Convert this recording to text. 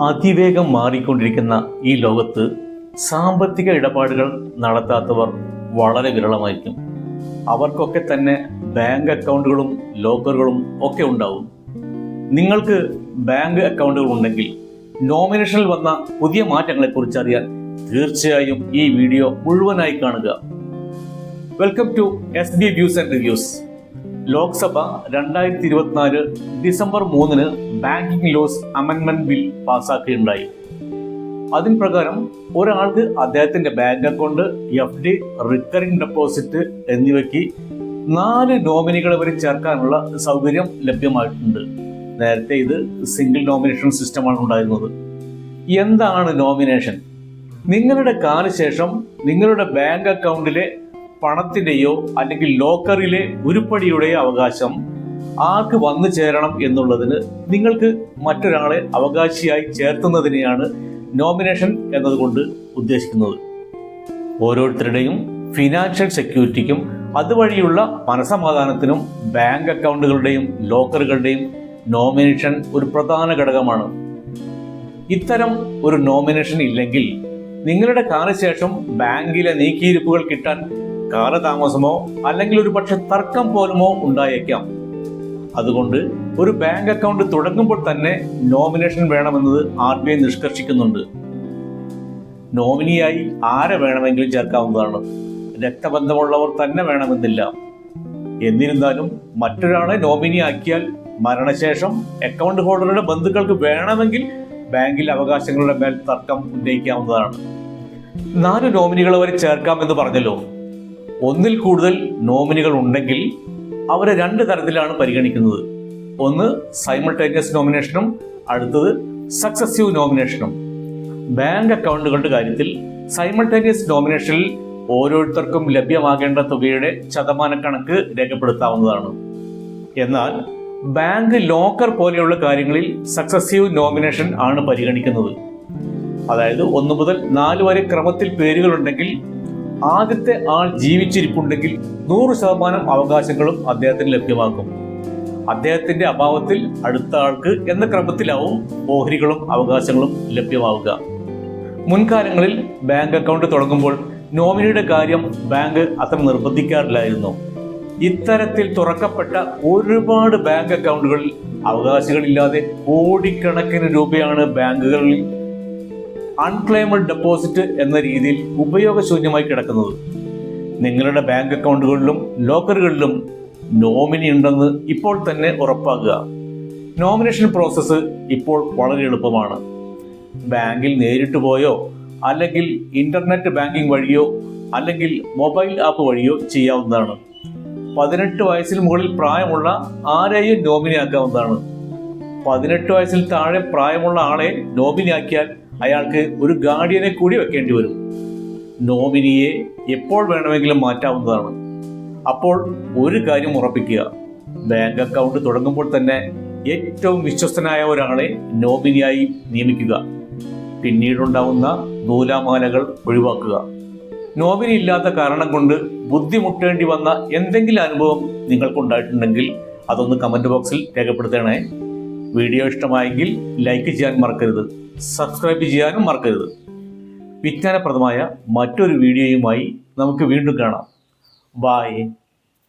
അതിവേഗം മാറിക്കൊണ്ടിരിക്കുന്ന ഈ ലോകത്ത് സാമ്പത്തിക ഇടപാടുകൾ നടത്താത്തവർ വളരെ വിരളമായിരിക്കും. അവർക്കൊക്കെ തന്നെ ബാങ്ക് അക്കൗണ്ടുകളും ലോക്കറുകളും ഒക്കെ ഉണ്ടാവും. നിങ്ങൾക്ക് ബാങ്ക് അക്കൗണ്ടുകൾ ഉണ്ടെങ്കിൽ നോമിനേഷനിൽ വന്ന പുതിയ മാറ്റങ്ങളെക്കുറിച്ച് അറിയാൻ തീർച്ചയായും ഈ വീഡിയോ മുഴുവനായി കാണുക. Welcome to S B views and reviews. Lok Sabha രണ്ടായിരത്തി ഇരുപത്തിനാല് ഡിസംബർ മൂന്നിന് ബാങ്കിംഗ് ലോസ് അമെൻമെന്റ് ബിൽ പാസ്സാക്കുകയുണ്ടായി അതിൻ പ്രകാരം ഒരാൾക്ക് അദ്ദേഹത്തിന്റെ bank account F D recurring deposit എന്നിവയ്ക്ക് നാല് നോമിനികളെ വരെ ചേർക്കാനുള്ള സൗകര്യം ലഭ്യമായിട്ടുണ്ട്. നേരത്തെ ഇത് സിംഗിൾ നോമിനേഷൻ സിസ്റ്റമാണ് ഉണ്ടായിരുന്നത്. എന്താണ് നോമിനേഷൻ? നിങ്ങളുടെ കാലശേഷം നിങ്ങളുടെ ബാങ്ക് അക്കൗണ്ടിലെ പണത്തിന്റെയോ അല്ലെങ്കിൽ ലോക്കറിലെ ഉരുപ്പടിയുടെയോ അവകാശം ആർക്ക് വന്നു ചേരണം എന്നുള്ളതിന് നിങ്ങൾക്ക് മറ്റൊരാളെ അവകാശിയായി ചേർത്തുന്നതിനെയാണ് നോമിനേഷൻ എന്നതുകൊണ്ട് ഉദ്ദേശിക്കുന്നത്. ഓരോരുത്തരുടെയും ഫിനാൻഷ്യൽ സെക്യൂരിറ്റിക്കും അതുവഴിയുള്ള മനസമാധാനത്തിനും ബാങ്ക് അക്കൗണ്ടുകളുടെയും ലോക്കറുകളുടെയും നോമിനേഷൻ ഒരു പ്രധാന ഘടകമാണ്. ഇത്തരം ഒരു നോമിനേഷൻ ഇല്ലെങ്കിൽ നിങ്ങളുടെ കാലശേഷം ബാങ്കിലെ നീക്കിയിരിപ്പുകൾ കിട്ടാൻ കാലതാമസമോ അല്ലെങ്കിൽ ഒരു പക്ഷെ തർക്കം പോലുമോ ഉണ്ടായേക്കാം. അതുകൊണ്ട് ഒരു ബാങ്ക് അക്കൗണ്ട് തുടങ്ങുമ്പോൾ തന്നെ നോമിനേഷൻ വേണമെന്നത് ആർ ബി ഐ നിഷ്കർഷിക്കുന്നുണ്ട്. നോമിനിയായി ആരെ വേണമെങ്കിലും ചേർക്കാവുന്നതാണ്. രക്തബന്ധമുള്ളവർ തന്നെ വേണമെന്നില്ല. എന്നിരുന്നാലും മറ്റൊരാളെ നോമിനി ആക്കിയാൽ മരണശേഷം അക്കൗണ്ട് ഹോൾഡറുടെ ബന്ധുക്കൾക്ക് വേണമെങ്കിൽ ബാങ്കിൽ അവകാശങ്ങളുടെ മേൽ തർക്കം ഉന്നയിക്കാവുന്നതാണ്. നാല് നോമിനികൾ വരെ ചേർക്കാമെന്ന് പറഞ്ഞല്ലോ. ഒന്നിൽ കൂടുതൽ നോമിനികൾ ഉണ്ടെങ്കിൽ അവരെ രണ്ട് തരത്തിലാണ് പരിഗണിക്കുന്നത്. ഒന്ന് സൈമൾട്ടേനിയസ് നോമിനേഷനും അടുത്തത് സക്സസീവ് നോമിനേഷനും ബാങ്ക് അക്കൗണ്ടുകളുടെ കാര്യത്തിൽ സൈമൾട്ടേനിയസ് നോമിനേഷനിൽ ഓരോരുത്തർക്കും ലഭ്യമാകേണ്ട തുകയുടെ ശതമാനക്കണക്ക് രേഖപ്പെടുത്താവുന്നതാണ്. എന്നാൽ ബാങ്ക് ലോക്കർ പോലെയുള്ള കാര്യങ്ങളിൽ സക്സസീവ് നോമിനേഷൻ ആണ് പരിഗണിക്കുന്നത്. അതായത് ഒന്ന് മുതൽ നാല് വരെ ക്രമത്തിൽ പേരുകളുണ്ടെങ്കിൽ ആദ്യത്തെ ആൾ ജീവിച്ചിരിപ്പുണ്ടെങ്കിൽ നൂറ് ശതമാനം അവകാശങ്ങളും അദ്ദേഹത്തിന് ലഭ്യമാക്കും അദ്ദേഹത്തിന്റെ അഭാവത്തിൽ അടുത്ത ആൾക്ക് എന്ന ക്രമത്തിലാവും ഓഹരികളും അവകാശങ്ങളും ലഭ്യമാവുക. മുൻകാലങ്ങളിൽ ബാങ്ക് അക്കൗണ്ട് തുടങ്ങുമ്പോൾ നോമിനിയുടെ കാര്യം ബാങ്ക് അത്ര നിർബന്ധിക്കാറില്ലായിരുന്നു. ഇത്തരത്തിൽ തുറക്കപ്പെട്ട ഒരുപാട് ബാങ്ക് അക്കൗണ്ടുകളിൽ അവകാശികളില്ലാതെ കോടിക്കണക്കിന് രൂപയാണ് ബാങ്കുകളിൽ അൺക്ലെയിമഡ് ഡെപ്പോസിറ്റ് എന്ന രീതിയിൽ ഉപയോഗശൂന്യമായി കിടക്കുന്നത്. നിങ്ങളുടെ ബാങ്ക് അക്കൗണ്ടുകളിലും ലോക്കറുകളിലും നോമിനി ഉണ്ടെന്ന് ഇപ്പോൾ തന്നെ ഉറപ്പാക്കുക. നോമിനേഷൻ പ്രോസസ്സ് ഇപ്പോൾ വളരെ എളുപ്പമാണ്. ബാങ്കിൽ നേരിട്ട് പോയോ അല്ലെങ്കിൽ ഇന്റർനെറ്റ് ബാങ്കിംഗ് വഴിയോ അല്ലെങ്കിൽ മൊബൈൽ ആപ്പ് വഴിയോ ചെയ്യാവുന്നതാണ്. പതിനെട്ട് വയസ്സിന് മുകളിൽ പ്രായമുള്ള ആരെയും നോമിനി ആക്കാവുന്നതാണ്. പതിനെട്ട് വയസ്സിൽ താഴെ പ്രായമുള്ള ആളെ നോമിനിയാക്കിയാൽ അയാൾക്ക് ഒരു ഗാർഡിയനെ കൂടി വെക്കേണ്ടി വരും. നോമിനിയെ എപ്പോൾ വേണമെങ്കിലും മാറ്റാവുന്നതാണ്. അപ്പോൾ ഒരു കാര്യം ഉറപ്പിക്കുക. ബാങ്ക് അക്കൗണ്ട് തുടങ്ങുമ്പോൾ തന്നെ ഏറ്റവും വിശ്വസ്തനായ ഒരാളെ നോമിനിയായി നിയമിക്കുക. പിന്നീടുണ്ടാവുന്ന നൂലാമാലകൾ ഒഴിവാക്കുക. നോമിനി ഇല്ലാത്ത കാരണം കൊണ്ട് ബുദ്ധിമുട്ടേണ്ടി വന്ന എന്തെങ്കിലും അനുഭവം നിങ്ങൾക്കുണ്ടായിട്ടുണ്ടെങ്കിൽ അതൊന്ന് കമന്റ് ബോക്സിൽ രേഖപ്പെടുത്തണേ. വീഡിയോ ഇഷ്ടമായെങ്കിൽ ലൈക്ക് ചെയ്യാൻ മറക്കരുത്. സബ്സ്ക്രൈബ് ചെയ്യാനും മറക്കരുത്. വിജ്ഞാനപ്രദമായ മറ്റൊരു വീഡിയോയുമായി നമുക്ക് വീണ്ടും കാണാം. ബായ്